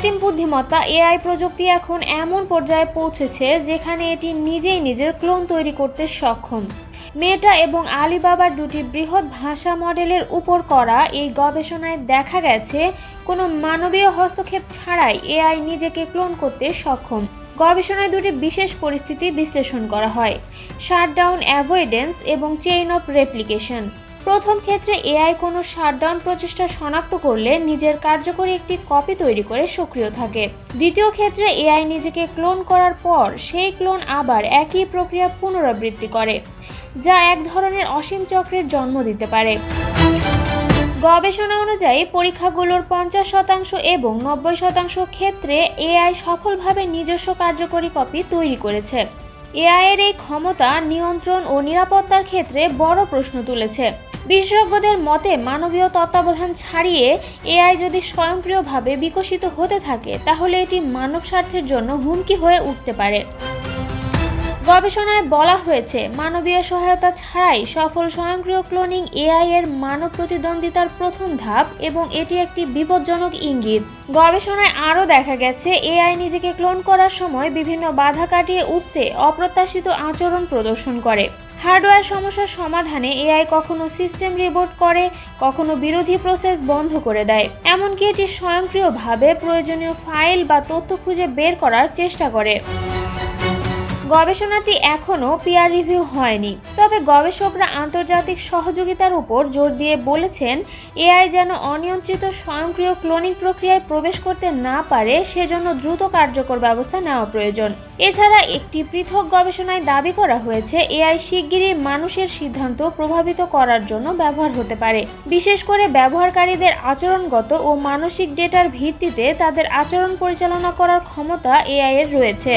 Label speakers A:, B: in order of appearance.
A: কৃত্রিম বুদ্ধিমত্তা এআই প্রযুক্তি এখন এমন পর্যায়ে পৌঁছেছে যেখানে এটি নিজেই নিজের ক্লোন তৈরি করতে সক্ষম। মেটা এবং আলিবাবার দুটি বৃহৎ ভাষা মডেলের উপর করা এই গবেষণায় দেখা গেছে, কোনো মানবীয় হস্তক্ষেপ ছাড়াই এআই নিজেকে ক্লোন করতে সক্ষম। গবেষণায় দুটি বিশেষ পরিস্থিতি বিশ্লেষণ করা হয়, শাটডাউন অ্যাভয়েডেন্স এবং চেইন অফ রেপ্লিকেশন। প্রথম ক্ষেত্রে এআই কোনো শাটডাউন প্রচেষ্টা শনাক্ত করলে নিজের কার্যকরী একটি কপি তৈরি করে সক্রিয় থাকে। দ্বিতীয় ক্ষেত্রে এআই নিজেকে ক্লোন করার পর সেই ক্লোন আবার একই প্রক্রিয়া পুনরাবৃত্তি করে, যা এক ধরনের অসীম চক্রের জন্ম দিতে পারে। গবেষণা অনুযায়ী পরীক্ষাগুলোর পঞ্চাশ শতাংশ এবং নব্বই শতাংশ ক্ষেত্রে এআই সফলভাবে নিজস্ব কার্যকরী কপি তৈরি করেছে। এআই এর এই ক্ষমতা নিয়ন্ত্রণ ও নিরাপত্তার ক্ষেত্রে বড় প্রশ্ন তুলেছে। বিশেষজ্ঞদের মতে, মানবীয় তত্ত্বাবধান ছাড়িয়ে এআই যদি স্বয়ংক্রিয়ভাবে বিকশিত হতে থাকে, তাহলে এটি মানব স্বার্থের জন্য হুমকি হয়ে উঠতে পারে। গবেষণায় বলা হয়েছে, মানবীয় সহায়তা ছাড়াই সফল স্বয়ংক্রিয় ক্লোনিং এআই এর মানব প্রতিদ্বন্দ্বিতার প্রথম ধাপ এবং এটি একটি বিপজ্জনক ইঙ্গিত। গবেষণায় আরও দেখা গেছে, এআই নিজেকে ক্লোন করার সময় বিভিন্ন বাধা কাটিয়ে উঠতে অপ্রত্যাশিত আচরণ প্রদর্শন করে। হার্ডওয়্যার সমস্যার সমাধানে এআই কখনো সিস্টেম রিবোট করে, কখনো বিরোধী প্রসেস বন্ধ করে দেয়। এমনকি এটি স্বয়ংক্রিয়ভাবে প্রয়োজনীয় ফাইল বা তথ্য খুঁজে বের করার চেষ্টা করে। গবেষণাটি এখনও পিয়ার রিভিউ হয়নি। তবে গবেষকরা আন্তর্জাতিক সহযোগিতার উপর জোর দিয়ে বলেছেন, এআই যেন অনিয়ন্ত্রিত স্বয়ংক্রিয় ক্লোনিং প্রক্রিয়ায় প্রবেশ করতে না পারে, সেজন্য দ্রুত কার্যকর ব্যবস্থা নেওয়া প্রয়োজন। এছাড়া একটি পৃথক গবেষণায় দাবি করা হয়েছে, এআই শিগগিরই মানুষের সিদ্ধান্ত প্রভাবিত করার জন্য ব্যবহার হতে পারে। বিশেষ করে ব্যবহারকারীদের আচরণগত ও মানসিক ডেটার ভিত্তিতে তাদের আচরণ পরিচালনা করার ক্ষমতা এআই এর রয়েছে।